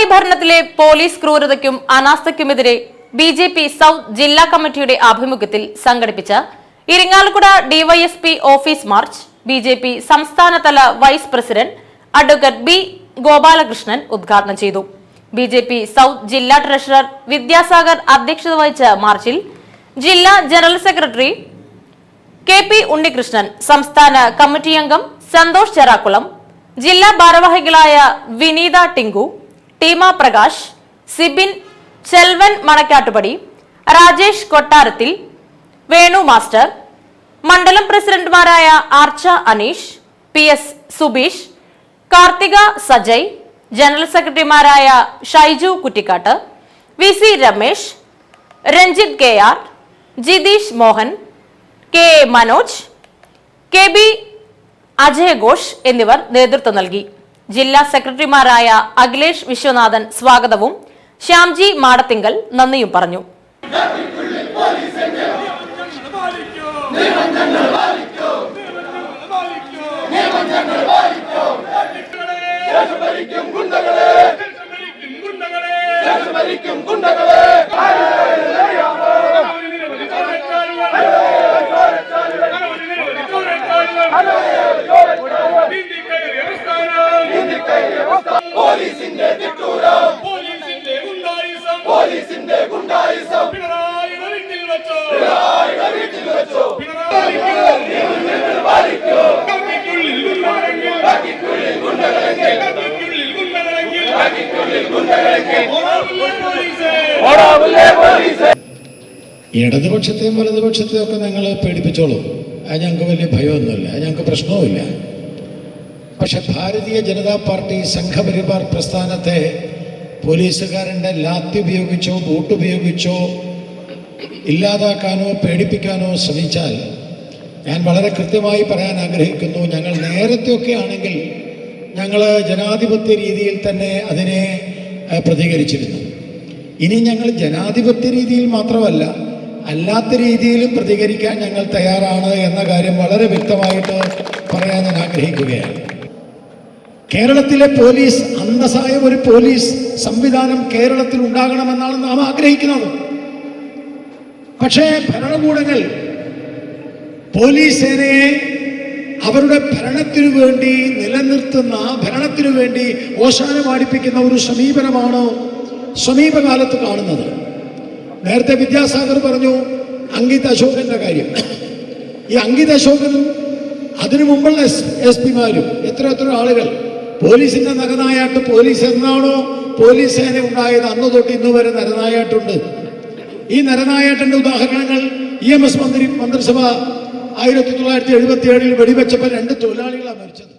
പിണറായി ഭരണത്തിലെ പോലീസ് ക്രൂരതയ്ക്കും അനാസ്ഥയ്ക്കുമെതിരെ ബി ജെ പി സൗത്ത് ജില്ലാ കമ്മിറ്റിയുടെ ആഭിമുഖ്യത്തിൽ സംഘടിപ്പിച്ച Irinjalakuda DYSP office march B J P സംസ്ഥാനതല vice president advocate B Gopalakrishnan ഉദ്ഘാടനം ചെയ്തു. ബി ജെ പി സൗത്ത് ജില്ലാ ട്രഷറർ വിദ്യാസാഗർ അധ്യക്ഷത വഹിച്ച മാർച്ചിൽ ജില്ലാ general secretary K P Unnikrishnan സംസ്ഥാന കമ്മിറ്റി അംഗം സന്തോഷ് ചെറാക്കുളം ജില്ലാ ഭാരവാഹികളായ വിനീത ടിങ്കു ടീമ പ്രകാശ് സിബിൻ ചെൽവൻ മണക്കാട്ടുപടി രാജേഷ് കൊട്ടാരത്തിൽ വേണു മാസ്റ്റർ മണ്ഡലം പ്രസിഡന്റുമാരായ Archa Aneesh P S Subeesh Karthika Sajay general സെക്രട്ടറിമാരായ Shaiju Kuttikkat V C Ramesh Ranjith K R Jitheesh Mohan K Manoj K B Ajay Ghosh എന്നിവർ നേതൃത്വം നൽകി. ജില്ലാ സെക്രട്ടറിമാരായ അഖിലേഷ് വിശ്വനാഥൻ സ്വാഗതവും ശ്യാംജി മാടത്തിങ്കൽ നന്ദിയും പറഞ്ഞു. ഇടതുപക്ഷത്തെയും വലതുപക്ഷത്തെയും ഒക്കെ നിങ്ങൾ പേടിപ്പിച്ചോളൂ. അത് ഞങ്ങൾക്ക് വലിയ ഭയമൊന്നുമില്ല. അത് ഞങ്ങൾക്ക് പ്രശ്നവുമില്ല. പക്ഷെ ഭാരതീയ ജനതാ പാർട്ടി സംഘപരിവാർ പ്രസ്ഥാനത്തെ പോലീസുകാരന്റെ ലാത്തി ഉപയോഗിച്ചോ ബൂട്ട് ഉപയോഗിച്ചോ ഇല്ലാതാക്കാനോ പേടിപ്പിക്കാനോ ശ്രമിച്ചാൽ ഞാൻ വളരെ കൃത്യമായി പറയാൻ ആഗ്രഹിക്കുന്നു ഞങ്ങൾ നേരത്തെയൊക്കെ ആണെങ്കിൽ ഞങ്ങൾ ജനാധിപത്യ രീതിയിൽ തന്നെ അതിനെ പ്രതികരിച്ചിരുന്നു. ഇനി ഞങ്ങൾ ജനാധിപത്യ രീതിയിൽ മാത്രമല്ല അല്ലാത്ത രീതിയിലും പ്രതികരിക്കാൻ ഞങ്ങൾ തയ്യാറാണ് എന്ന കാര്യം വളരെ വ്യക്തമായിട്ട് പറയാൻ ഞാൻ ആഗ്രഹിക്കുകയാണ്. കേരളത്തിലെ പോലീസ് അന്തസ്സായ ഒരു പോലീസ് സംവിധാനം കേരളത്തിൽ ഉണ്ടാകണമെന്നാണ് നാം ആഗ്രഹിക്കുന്നത്. പക്ഷേ ഭരണകൂടങ്ങൾ പോലീസ് സേനയെ അവരുടെ ഭരണത്തിനു വേണ്ടി നിലനിർത്തുന്ന ഭരണത്തിനു വേണ്ടി ഓശാനമാടിപ്പിക്കുന്ന ഒരു സമീപനമാണ് സമീപകാലത്ത് കാണുന്നത്. നേരത്തെ വിദ്യാസാഗർ പറഞ്ഞു അങ്കിത് അശോകന്റെ കാര്യം. ഈ അങ്കിത് അശോകനും അതിനു മുമ്പുള്ള എസ് എസ് പിമാരും എത്ര എത്ര ആളുകൾ പോലീസിന്റെ നരനായാട്ട് പോലീസ് എന്നാണോ പോലീസ് സേന ഉണ്ടായത്? അന്ന് തൊട്ട് ഇന്ന് വരെ നരനായാട്ടുണ്ട്. ഈ നരനായാട്ടിന്റെ ഉദാഹരണങ്ങൾ ഇ എം എസ് മന്ത്രി മന്ത്രിസഭ ആയിരത്തി തൊള്ളായിരത്തി എഴുപത്തി ഏഴിൽ വെടിവെച്ചപ്പോൾ രണ്ട് തൊഴിലാളികളാണ് മരിച്ചത്.